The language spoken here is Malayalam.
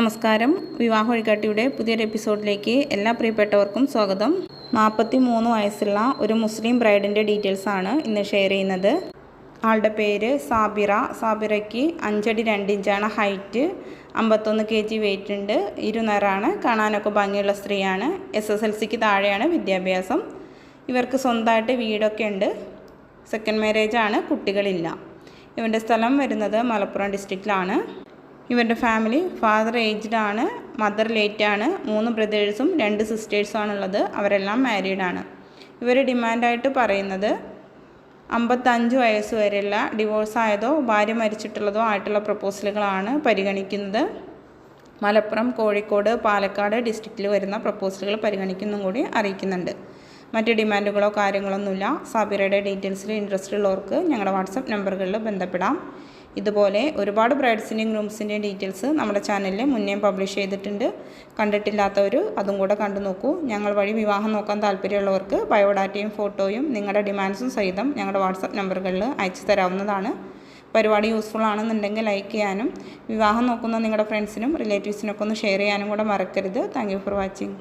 നമസ്കാരം. വിവാഹ വഴികാട്ടിയുടെ പുതിയൊരു എപ്പിസോഡിലേക്ക് എല്ലാ പ്രിയപ്പെട്ടവർക്കും സ്വാഗതം. നാൽപ്പത്തി മൂന്ന് വയസ്സുള്ള ഒരു മുസ്ലിം ബ്രൈഡിന്റെ ഡീറ്റെയിൽസ് ആണ് ഇന്ന് ഷെയർ ചെയ്യുന്നത്. ആളുടെ പേര് സാബിറ. സാബിറയ്ക്ക് അഞ്ചടി രണ്ട് ഇഞ്ചാണ് ഹൈറ്റ്. അമ്പത്തൊന്ന് കെ ജി വെയിറ്റ് ഉണ്ട്. ഇരുനേറാണ് കാണാനൊക്കെ ഭംഗിയുള്ള സ്ത്രീയാണ്. എസ് എസ് എൽ സിക്ക് താഴെയാണ് വിദ്യാഭ്യാസം. ഇവർക്ക് സ്വന്തമായിട്ട് വീടൊക്കെ ഉണ്ട്. സെക്കൻഡ് മാരേജാണ് കുട്ടികളില്ല. ഇവന്റെ സ്ഥലം വരുന്നത് മലപ്പുറം ഡിസ്ട്രിക്റ്റിലാണ് ഇവരുടെ ഫാമിലി ഫാദർ ഏജ്ഡ് ആണ് മദർ ലേറ്റ് ആണ് മൂന്ന് ബ്രദേഴ്സും രണ്ട് സിസ്റ്റേഴ്സും ആണുള്ളത്. അവരെല്ലാം മാരീഡ് ആണ്. ഇവർ ഡിമാൻഡായിട്ട് പറയുന്നത് അമ്പത്തഞ്ച് വയസ്സ് വരെയുള്ള ഡിവോഴ്സ് ആയതോ ഭാര്യ മരിച്ചിട്ടുള്ളതോ ആയിട്ടുള്ള പ്രപ്പോസലുകളാണ് പരിഗണിക്കുന്നത്. മലപ്പുറം കോഴിക്കോട് പാലക്കാട് ഡിസ്ട്രിക്റ്റിൽ വരുന്ന പ്രപ്പോസലുകൾ പരിഗണിക്കുന്നും കൂടി അറിയിക്കുന്നുണ്ട്. മറ്റ് ഡിമാൻഡുകളോ കാര്യങ്ങളൊന്നുമില്ല. സാബിറയുടെ ഡീറ്റെയിൽസിൽ ഇൻട്രസ്റ്റ് ഉള്ളവർക്ക് ഞങ്ങളുടെ വാട്സപ്പ് നമ്പറുകളിൽ ബന്ധപ്പെടാം. ഇതുപോലെ ഒരുപാട് ബ്രൈഡ്സിന്റെയും ഗ്രൂംസിന്റെയും ഡീറ്റെയിൽസ് നമ്മുടെ ചാനലിൽ മുന്നേ പബ്ലിഷ് ചെയ്തിട്ടുണ്ട്. കണ്ടിട്ടില്ലാത്തവർ അതും കൂടെ കണ്ടു നോക്കൂ. ഞങ്ങൾ വഴി വിവാഹം നോക്കാൻ താല്പര്യമുള്ളവർക്ക് ബയോഡാറ്റയും ഫോട്ടോയും നിങ്ങളുടെ ഡിമാൻഡ്സും സഹിതം ഞങ്ങളുടെ വാട്സപ്പ് നമ്പറുകളിൽ അയച്ചു തരാവുന്നതാണ്. പരിപാടി യൂസ്ഫുൾ ആണെന്നുണ്ടെങ്കിൽ ലൈക്ക് ചെയ്യാനും വിവാഹം നോക്കുന്ന നിങ്ങളുടെ ഫ്രണ്ട്സിനും റിലേറ്റീവ്സിനൊക്കെ ഒന്ന് ഷെയർ ചെയ്യാനും കൂടെ മറക്കരുത്. Thank for watching